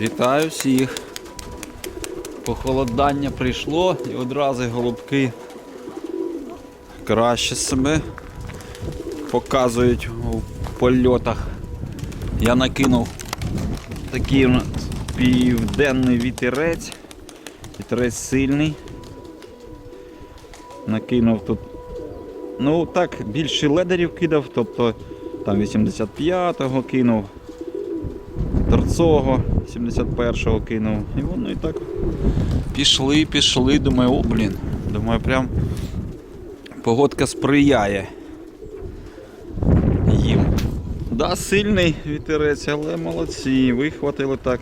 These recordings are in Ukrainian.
Вітаю всіх. Похолодання прийшло і одразу голубки краще себе показують у польотах. Я накинув такий південний вітерець. Вітерець сильний. Накинув тут. Ну так, більше ледерів кидав, тобто там 85-го кинув. Торцового 71-го кинув. І воно і так пішли, пішли. Думаю, о, блін. Думаю, прям погодка сприяє їм. Да, сильний вітерець, але молодці. Вихватили так.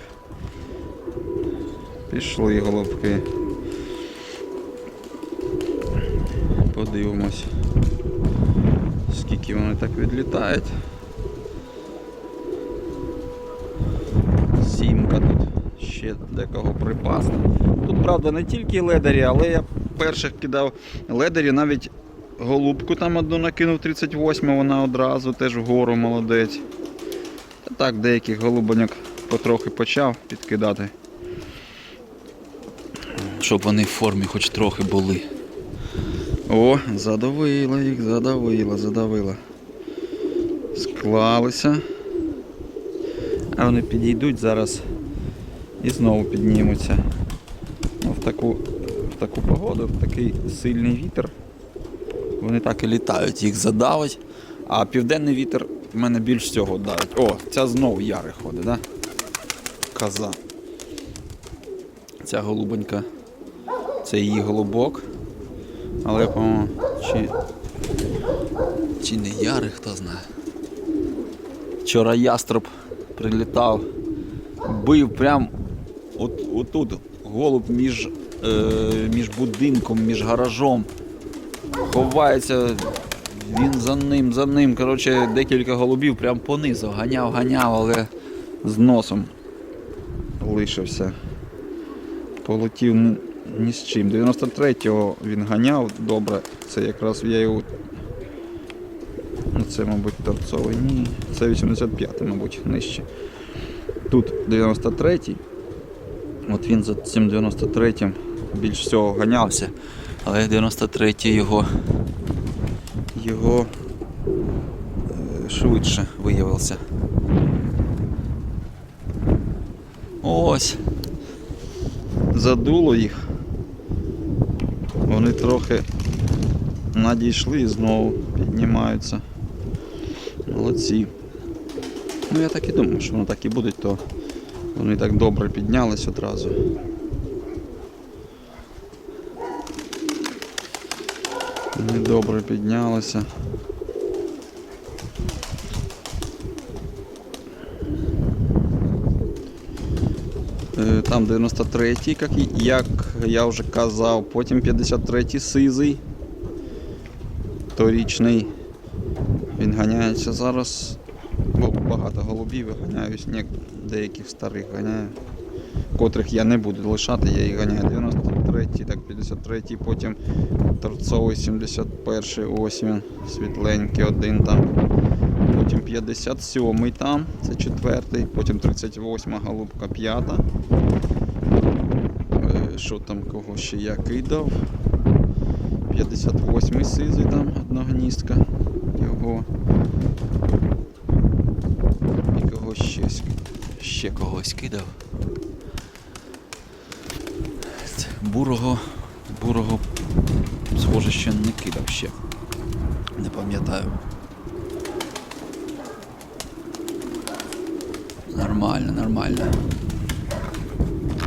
Пішли голубки. Подивимось. Скільки вони так відлітають. Сімка тут ще декого припасти. Тут, правда, не тільки ледері, але я перших кидав ледері, навіть голубку там одну накинув 38, вона одразу теж вгору молодець. Та так, деяких голубоньок потрохи почав підкидати. Щоб вони в формі хоч трохи були. О, задавила їх, задавила, задавила. Склалися. А вони підійдуть зараз і знову піднімуться. Ну, в, таку, в таку погоду, в такий сильний вітер. Вони так і літають, їх задавить. А південний вітер в мене більш всього давить. О, ця знову яри ходить, да? Коза. Ця голубонька. Це її голубок. Але, по-моєму, чи, чи не яри, хто знає. Вчора яструб прилітав, бив прям от, отут голуб між, е, між будинком, між гаражом. Ховається, він за ним, за ним. Коротше, декілька голубів прям понизу. Ганяв, ганяв, але з носом лишився. Полетів ні, з чим. 93-го він ганяв добре. Це якраз я його. Ну, Це, мабуть, торцовий. Ні. Це 85-й, мабуть, нижче. Тут 93-й. От він за цим 93-м більш всього ганявся. Але 93-й його, його е, швидше виявився. Ось. Задуло їх. Вони трохи надійшли і знову піднімаються. Молодці. Ну я так і думав, що воно так і буде, то вони так добре піднялись одразу. Вони добре піднялися. Е, Там 93-й, як, я вже казав, потім 53-й сизий. Торічний. Він ганяється зараз. Бо багато голубів я ганяю, сніг деяких старих ганяю. Котрих я не буду лишати, я їх ганяю 93-й, так 53-й, потім торцовий 71-й, ось світленький один там. Потім 57-й там, це четвертий, потім 38-ма голубка п'ята. Е, Що там кого ще я кидав? 58-й сизий там, одногністка його. І когось ще, ск- ще когось кидав. Бурого, бурого, схоже, ще не кидав ще. Не пам'ятаю. Нормально, нормально.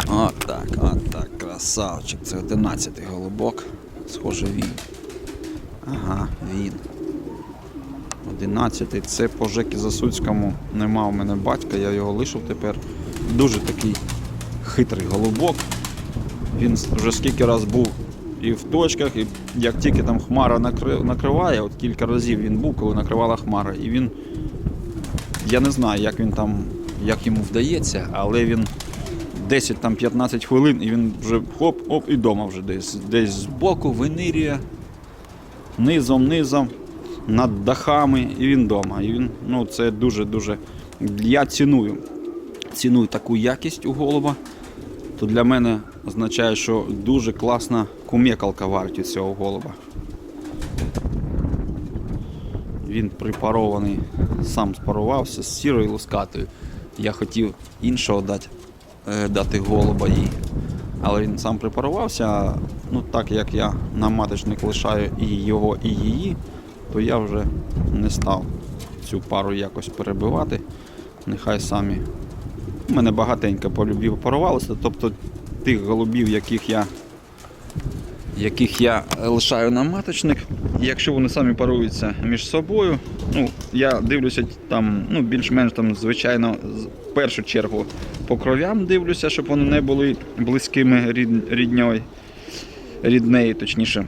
От так, от так, красавчик. Це 11-й голубок. Схоже він. Ага, він. 11-й. Це по Жекі Засуцькому нема у мене батька, я його лишив тепер. Дуже такий хитрий голубок. Він вже скільки раз був і в точках, і як тільки там хмара накриває, от кілька разів він був, коли накривала хмара, і він. Я не знаю, як він там, як йому вдається, але він 10-15 хвилин і він вже хоп-оп і вдома вже десь. Десь збоку винирює, низом, низом, над дахами, і він вдома. І він, ну, це дуже-дуже. Я ціную ціную таку якість у голуба, то для мене означає, що дуже класна кумекалка варті цього голуба. Він припарований, сам спарувався з сірою лускатою. Я хотів іншого дати, е, дати голуба їй. Але він сам припарувався. Ну, так як я на маточник лишаю і його, і її, то я вже не став цю пару якось перебивати. Нехай самі. У мене багатенько полюбів парувалося. Тобто тих голубів, яких я яких я лишаю на маточник. Якщо вони самі паруються між собою, ну, я дивлюся там, ну, більш-менш там, звичайно, в першу чергу по кровям дивлюся, щоб вони не були близькими рід, ріднею, точніше.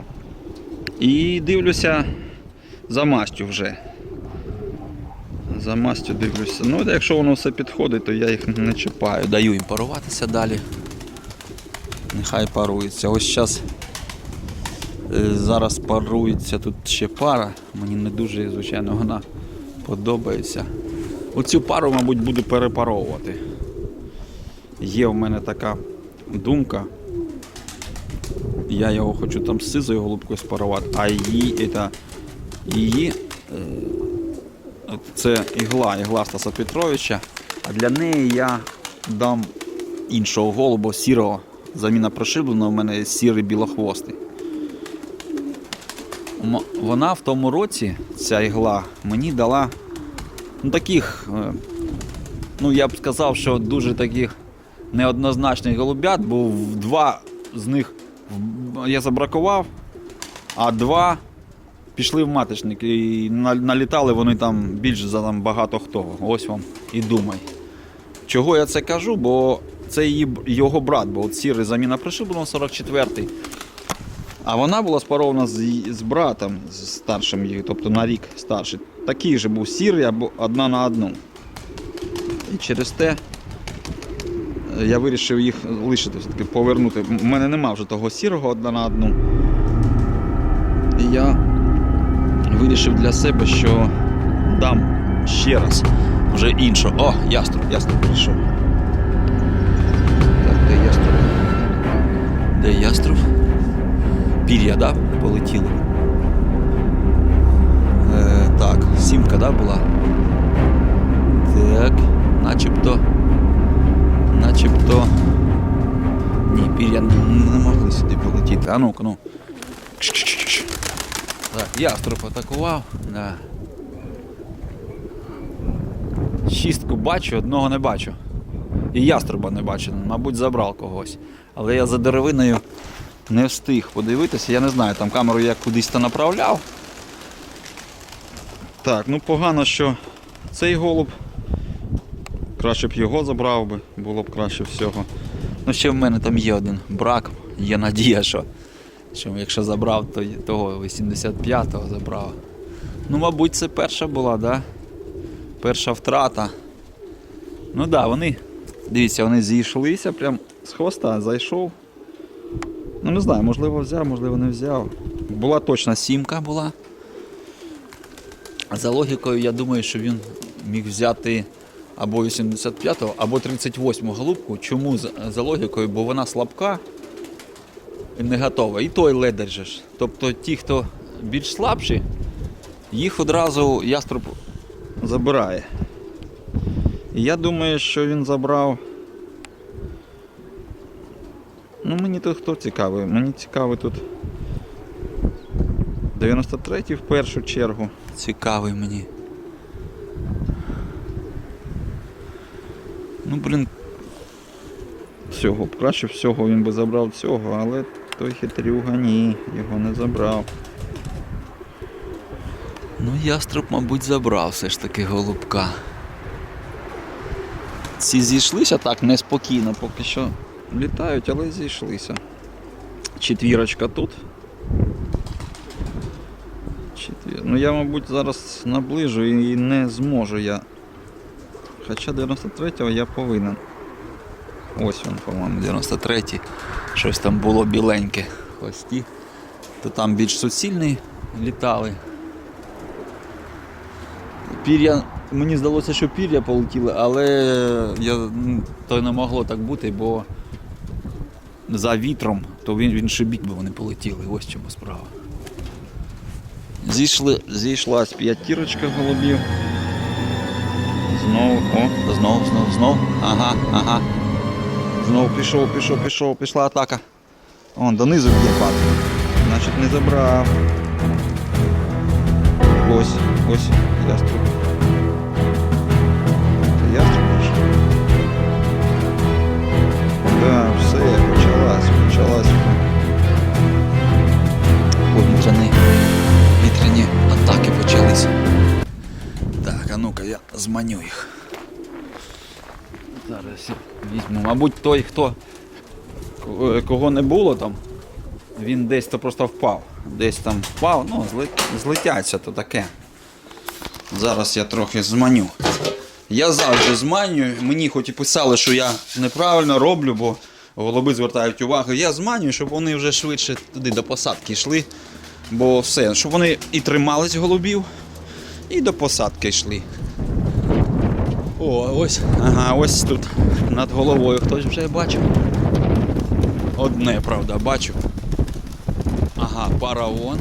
І дивлюся за мастю вже. За мастю дивлюся. Ну, якщо воно все підходить, то я їх не чіпаю. Даю їм паруватися далі. Нехай паруються. Ось зараз Е, Зараз парується тут ще пара. Мені не дуже, звичайно, вона подобається. Оцю пару, мабуть, буду перепаровувати. Є в мене така думка. Я його хочу там з сизою голубкою спарувати, а її, це, її е, це ігла, ігла Стаса Петровича. А для неї я дам іншого голуба, сірого. Заміна прошиблена, у мене сірий білохвостий. Вона в тому році, ця ігла, мені дала ну, таких, е, ну я б сказав, що дуже таких неоднозначних голубят, бо два з них я забракував, а два пішли в маточник і налітали вони там більш за там багато хто. Ось вам і думай. Чого я це кажу? Бо це її, його брат, бо от сірий заміна пришиблено 44-й. А вона була спарована з, з братом, з старшим її, тобто на рік старший. Такий же був сірий або одна на одну. І через те е, я вирішив їх лишити, все-таки повернути. У мене нема вже того сірого одна на одну. І я вирішив для себе, що дам ще раз вже іншого. О, яструб, яструб прийшов. Так, де яструб? Де яструб? Пір'я, да? Полетіли. Е, так, сімка, да, була? Так, начебто. Начебто. Ні, пір'я не, могли сюди полетіти. А ну-ка, ну. Кш-кш-кш. Так, яструб атакував. Да. Шістку бачу, одного не бачу. І яструба не бачу, мабуть, забрав когось. Але я за деревиною не встиг подивитися. Я не знаю, там камеру я кудись то направляв. Так, ну погано, що цей голуб. Краще б його забрав би, було б краще всього. Ну, ще в мене там є один брак, є надія, що, що якщо забрав, то того 85-го забрав. Ну, мабуть, це перша була, да? Перша втрата. Ну так, да, вони, дивіться, вони зійшлися прям з хвоста, зайшов. Ну не знаю, можливо взяв, можливо не взяв. Була точна сімка була. За логікою, я думаю, що він міг взяти або 85-го, або 38-го голубку. Чому за, логікою? Бо вона слабка не готова. І той ледер же ж. Тобто ті, хто більш слабші, їх одразу яструб забирає. І я думаю, що він забрав. Ну мені тут хто цікавий? Мені цікавий тут 93-й в першу чергу. Цікавий мені. Ну, блін. Всього краще всього він би забрав цього, але той хитрюга ні, його не забрав. Ну, яструб, мабуть, забрав все ж таки голубка. Ці зійшлися так неспокійно, поки що літають, але зійшлися. Четвірочка тут. Четвір... Ну я, мабуть, зараз наближу і не зможу я. Хоча 93-го я повинен. Ось він, по-моєму, 93-й. Щось там було біленьке хвості. То там більш суцільні літали. Пір'я мені здалося, що пір'я полетіли, але я, ну, то не могло так бути, бо за вітром, то він, він шибіть, бо вони полетіли. Ось чому справа. Зійшли, зійшлась п'ятірочка голубів. Знову, о, знову, знову, знову. Ага, ага. Знову пішов, пішов, пішов, пішла атака. Вон, донизу б'є пад. Значить не забрав. Ось, ось, яструб. Це яструб пішов. Да, все, почалась, почалась. Повітряні, вітряні атаки почалися. Так, а ну-ка я зманю їх. Зараз я Візьму. Мабуть, той, хто кого не було там, він десь то просто впав. Десь там впав, ну, злетяться то таке. Зараз я трохи зманю. Я завжди зманюю. Мені хоч і писали, що я неправильно роблю, бо голуби звертають увагу. Я зманюю, щоб вони вже швидше туди до посадки йшли. Бо все, щоб вони і тримались голубів, і до посадки йшли. О, ось. Ага, ось тут над головою хтось вже бачив. Одне, правда, бачу. Ага, пара вон.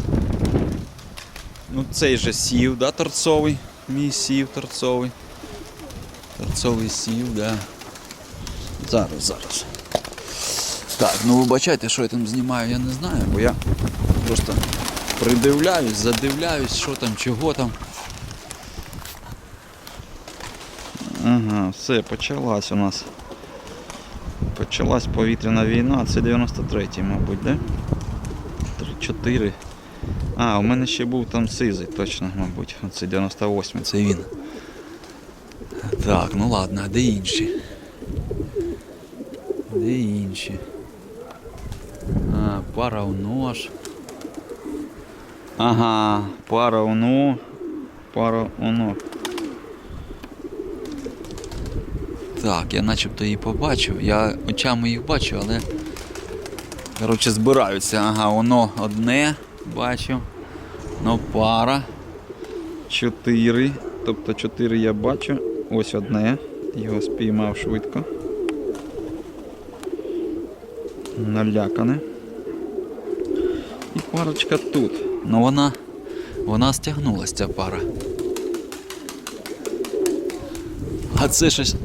Ну цей же сів, да, торцовий. Мій сів торцовий. Торцовий сів, да. Зараз, зараз. Так, ну вибачайте, що я там знімаю, я не знаю, бо я просто придивляюсь, задивляюсь, що там, чого там. Ага, все, почалась у нас. Почалась повітряна війна, це 93-й, мабуть, да? 3-4. А, у мене ще був там сизий, точно, мабуть. Це 98-й, це він. Так, ну ладно, а де інші? Де інші? А, пара у нож. Ага, пара уно, пара уно. Так, я начебто її побачив. Я очами їх бачу, але. Коротше, збираються. Ага, воно одне бачу. Ну, пара. Чотири. Тобто чотири я бачу. Ось одне. Його спіймав швидко. Налякане. І парочка тут. Ну вона. Вона стягнулась ця пара. А це щось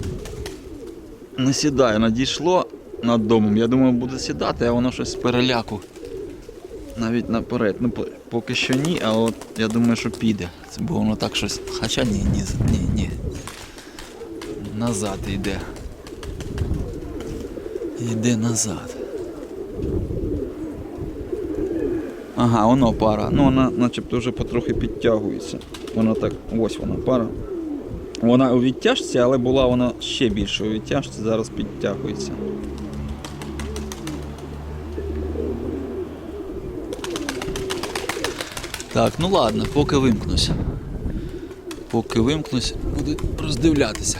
не сідає, надійшло над домом. Я думаю, буде сідати, а воно щось з переляку. Навіть наперед. Ну, поки що ні, а от я думаю, що піде. Це бо воно так щось. Хоча ні, ні, ні, ні. Назад йде. Йде назад. Ага, воно пара. Ну вона начебто вже потрохи підтягується. Вона так, ось вона пара. Вона у відтяжці, але була вона ще більше у відтяжці, зараз підтягується. Так, ну ладно, поки вимкнусь. Поки вимкнусь, буду роздивлятися.